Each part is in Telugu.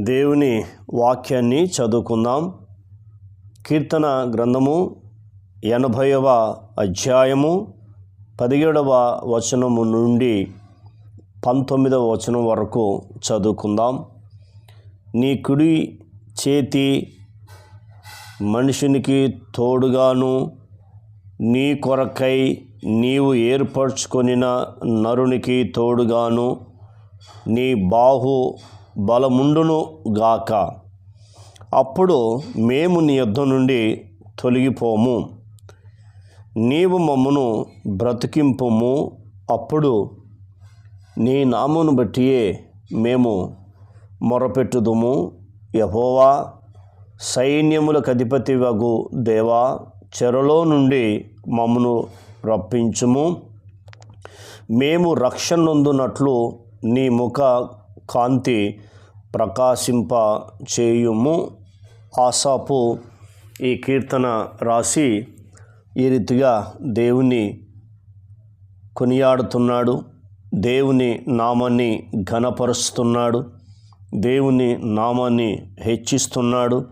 దేవుని వాక్యాన్ని చదువుకుందాం. కీర్తన గ్రంథము ఎనభైవ అధ్యాయము పదిహేడవ వచనము నుండి పంతొమ్మిదవ వచనం వరకు చదువుకుందాం. నీ కుడి చేతి మనుషునికి తోడుగాను నీ కొరకై నీవు ఏర్పరచుకొనిన నరునికి తోడుగాను నీ బాహు బలముండును గాక. అప్పుడు మేము నీ యుద్ధ నుండి తొలగిపోము. నీవు మమ్మను బ్రతికింపుము. అప్పుడు నీ నామును బట్టియే మేము మొరపెట్టుదుము. యహోవా సైన్యములకు అధిపతి వగు దేవా చెరలో నుండి మమ్మను రప్పించుము. మేము రక్షణ నొందునట్లు నీ ముఖ కాంతి ప్రకాశింప చేయుము. ఆసాపు ఈ కీర్తన రాసి ఈ రీతిగా దేవుని కొనియాడుతున్నాడు. దేవుని నామాన్ని ఘనపరుస్తున్నాడు. దేవుని నామాన్ని హెచ్చిస్తున్నాడు.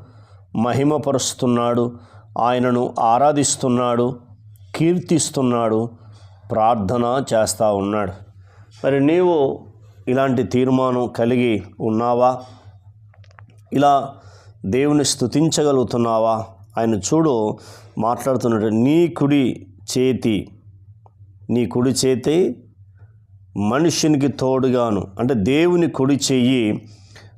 మహిమపరుస్తున్నాడు. ఆయనను ఆరాధిస్తున్నాడు. కీర్తిస్తున్నాడు. ప్రార్థన చేస్తూ ఉన్నాడు. మరి నీవు ఇలాంటి తీర్మానం కలిగి ఉన్నావా? ఇలా దేవుని స్తుతించగలుగుతున్నావా? ఆయన చూడు మాట్లాడుతున్నాడు నీ కుడి చేతి నీ కుడి చేతి మనుషునికి తోడుగాను. అంటే దేవుని కుడి చెయ్యి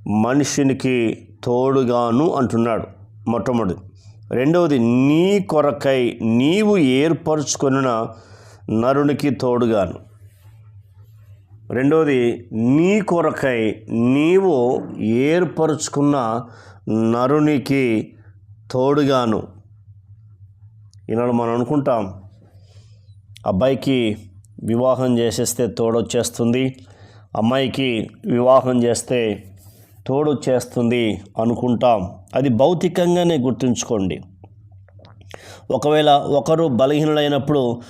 మనుషునికి తోడుగాను అంటున్నాడు మొట్టమొదటి. రెండవది నీ కొరకై నీవు ఏర్పరచుకొనిన నరునికి తోడుగాను. రెండవది నీ కొరకై నీవు ఏర్పరుచుకున్న నరునికి తోడుగాను. ఈనాడు మనం అనుకుంటాం అబ్బాయికి వివాహం చేసేస్తే తోడొచ్చేస్తుంది అమ్మాయికి వివాహం చేస్తే తోడొచ్చేస్తుంది అనుకుంటాం. అది భౌతికంగానే గుర్తుంచుకోండి. ఒకవేళ ఒకరు బలహీనులైనప్పుడు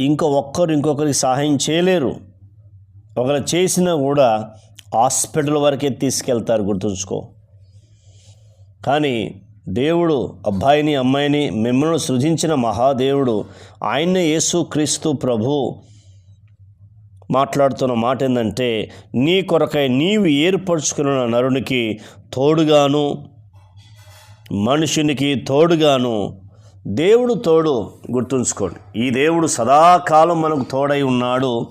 ఇంకో ఒక్కరు ఇంకొకరికి సహాయం చేయలేరు. ఒకవేళ చేసినా కూడా హాస్పిటల్ వరకే తీసుకెళ్తారు గుర్తుంచుకో. కానీ దేవుడు అబ్బాయిని అమ్మాయిని మిమ్మల్ని సృజించిన మహాదేవుడు ఆయన యేసు క్రీస్తు ప్రభు మాట్లాడుతున్న మాట ఏంటంటే నీ కొరకై నీవు ఏర్పరచుకున్న నరునికి తోడుగాను మనుషునికి తోడుగాను దేవుడు తోడు గుర్తుంచుకోండి. ఈ దేవుడు సదాకాలం మనకు తోడై ఉన్నాడు.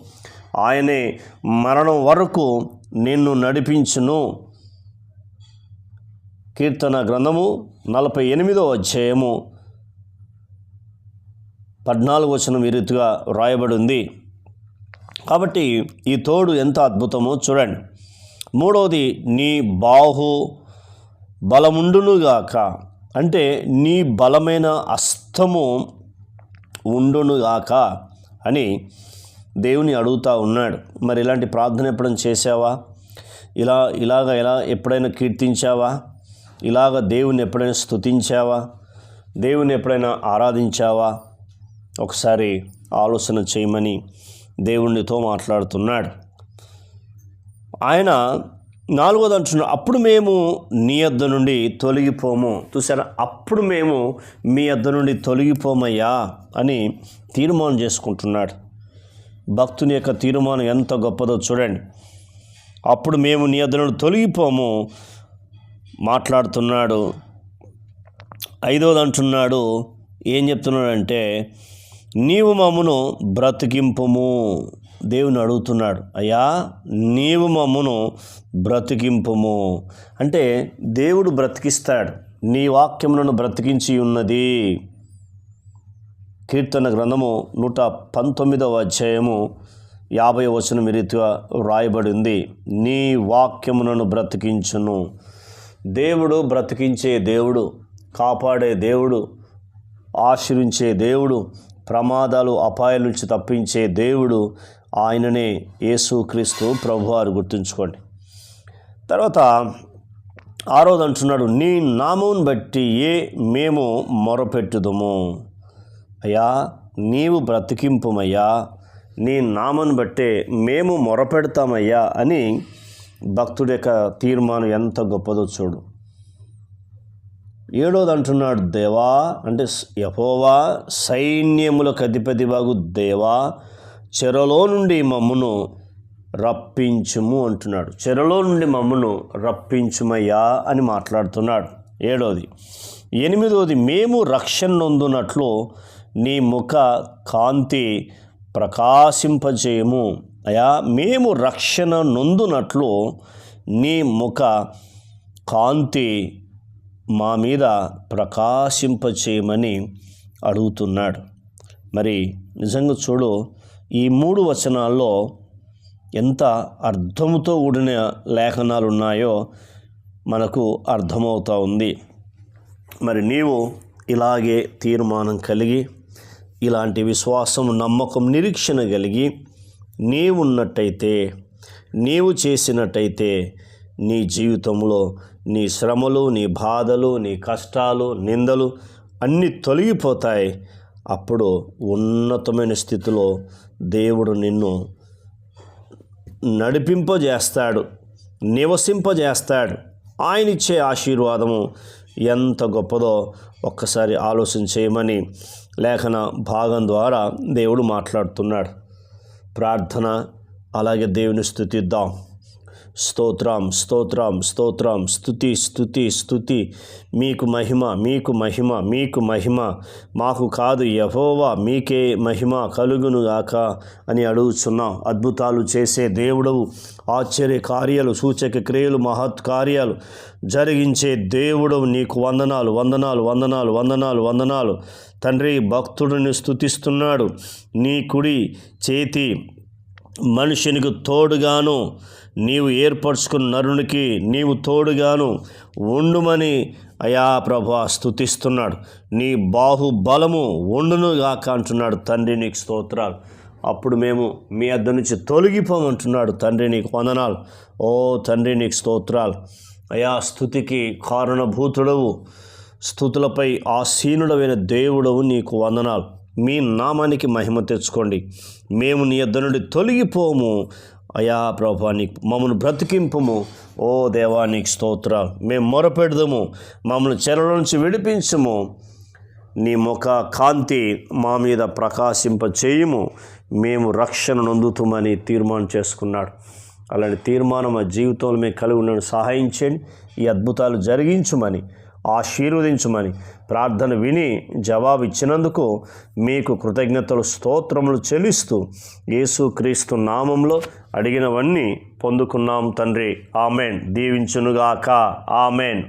ఆయనే మరణం వరకు నిన్ను నడిపించును. కీర్తన గ్రంథము నలభై ఎనిమిదో అధ్యాయము పద్నాలుగు వచనం ఈ రీతిగా రాయబడి ఉంది కాబట్టి ఈ తోడు ఎంత అద్భుతమో చూడండి. మూడవది నీ బాహు బలముండునుగాక. అంటే నీ బలమైన అస్తము ఉండునుగాక అని దేవుని అడుగుతా ఉన్నాడు. మరి ఇలాంటి ప్రార్థన ఎప్పుడైనా చేసావా ఇలా ఇలాగ ఎలా ఎప్పుడైనా కీర్తించావా? ఇలాగ దేవుని ఎప్పుడైనా స్తుతించావా? దేవుని ఎప్పుడైనా ఆరాధించావా? ఒకసారి ఆలోచన చేయమని దేవునితో మాట్లాడుతున్నాడు. ఆయన నాలుగోది అంటున్నాడు అప్పుడు మేము నీ యొద్ద నుండి తొలగిపోము. చూసారా అప్పుడు మేము మీ యొద్ద నుండి తొలగిపోమయ్యా అని తీర్మానం చేసుకుంటున్నాడు. భక్తుని యొక్క తీర్మానం ఎంత గొప్పదో చూడండి. అప్పుడు మేము నీ తొలగిపోము. మాట్లాడుతున్నాడు. ఐదవది అంటున్నాడు. ఏం చెప్తున్నాడంటే నీవు మమ్మను బ్రతికింపము. దేవుని అడుగుతున్నాడు. అయ్యా నీవు మమ్మను బ్రతికింపము. అంటే దేవుడు బ్రతికిస్తాడు. నీ వాక్యములను బ్రతికించి ఉన్నది. కీర్తన గ్రంథము నూట పంతొమ్మిదవ అధ్యాయము యాభై వచనం రీతిగా రాయబడి నీ వాక్యమునను బ్రతికించును. దేవుడు బ్రతికించే దేవుడు కాపాడే దేవుడు ఆశ్రయించే దేవుడు ప్రమాదాలు అపాయాల నుంచి తప్పించే దేవుడు ఆయననే యేసుక్రీస్తు ప్రభువారు గుర్తుంచుకోండి. తర్వాత ఆరోదంటున్నాడు నీ నామం బట్టి ఏ మేము మొరపెట్టుదము? అయ్యా నీవు బ్రతికింపుమయ్యా నీ నామను బట్టే మేము మొరపెడతామయ్యా అని భక్తుడి యొక్క తీర్మానం ఎంత గొప్పదో చూడు. ఏడోది అంటున్నాడు దేవా అంటే యహోవా సైన్యములకు అధిపతి బాగు దేవా చెరలో నుండి మమ్మును రప్పించుము అంటున్నాడు. చెరలో నుండి మమ్మును రప్పించుమయ్యా అని మాట్లాడుతున్నాడు. ఏడోది ఎనిమిదోది మేము రక్షణ నొందునట్లు నీ ముఖ కాంతి ప్రకాశింపజేయము. అయా మేము రక్షణ నొందునట్లు నీ ముఖ కాంతి మా మీద ప్రకాశింపచేయమని అడుగుతున్నాడు. మరి నిజంగా చూడు ఈ మూడు వచనాల్లో ఎంత అర్థముతో కూడిన లేఖనాలు ఉన్నాయో మనకు అర్థమవుతూ ఉంది. మరి నీవు ఇలాగే తీర్మానం కలిగి ఇలాంటి విశ్వాసం నమ్మకం నిరీక్షణ కలిగి నీవున్నట్టయితే నీవు చేసినట్టయితే నీ జీవితంలో నీ శ్రమలు నీ బాధలు నీ కష్టాలు నిందలు అన్నీ తొలగిపోతాయి. అప్పుడు ఉన్నతమైన స్థితిలో దేవుడు నిన్ను నడిపింపజేస్తాడు నివసింపజేస్తాడు. ఆయన ఇచ్చే ఆశీర్వాదము ఎంత గొప్పదో ఒక్కసారి ఆలోచన చేయమని లేఖన భాగం ద్వారా దేవుడు మాట్లాడుతున్నాడు. ప్రార్థన అలాగే దేవుని స్థుతిద్దాం. స్తోత్రం స్తోత్రం స్తోత్రం. స్థుతి స్థుతి స్థుతి మీకు మహిమ మీకు మహిమ మీకు మహిమ. మాకు కాదు యహోవా మీకే మహిమ కలుగునుగాక అని అడుగుచున్నాం. అద్భుతాలు చేసే దేవుడవు ఆశ్చర్య కార్యాలు సూచక క్రియలు మహత్ కార్యాలు జరిగించే దేవుడవు నీకు వందనాలు వందనాలు వందనాలు వందనాలు వందనాలు. తండ్రి భక్తుడిని స్థుతిస్తున్నాడు నీ కుడి చేతి మనుషునికి తోడుగాను నీవు ఏర్పరచుకున్న నరునికి నీవు తోడుగాను ఉండుమని అయా ప్రభా స్థుతిస్తున్నాడు. నీ బాహుబలము ఉండును గాక అంటున్నాడు తండ్రి నీకు స్తోత్రాలు. అప్పుడు మేము మీ అద్ద నుంచి తొలగిపోమంటున్నాడు తండ్రి నీకు వందనాలు. ఓ తండ్రి నీకు స్తోత్రాలు. అయా స్థుతికి కారణభూతుడవు. స్థుతులపై ఆసీనుడమైన దేవుడవు నీకు వందనాలు. మీ నామానికి మహిమ తెచ్చుకోండి. మేము నీ యొద్ద నుండి తొలగిపోము. అయా ప్రభా నీ మమ్మల్ని బ్రతికింపము. ఓ దేవా నీకు స్తోత్రాలు మేము మొరపెడదాము. మమ్మల్ని చెరల నుంచి విడిపించము. నీ ముఖ కాంతి మా మీద ప్రకాశింప చేయము. మేము రక్షణ నొందుతామని తీర్మానం చేసుకున్నాడు. అలాంటి తీర్మానం మా జీవితంలో మేము కలిగి ఉండడం సహాయం చేయండి. ఈ అద్భుతాలు జరిగించమని ఆశీర్వదించమని ప్రార్థన విని జవాబు ఇచ్చినందుకు మీకు కృతజ్ఞతలు స్తోత్రములు చెల్లిస్తూ యేసుక్రీస్తు నామంలో అడిగినవన్నీ పొందుకున్నాం తండ్రి. ఆమెన్. దీవించునుగాక. ఆమెన్.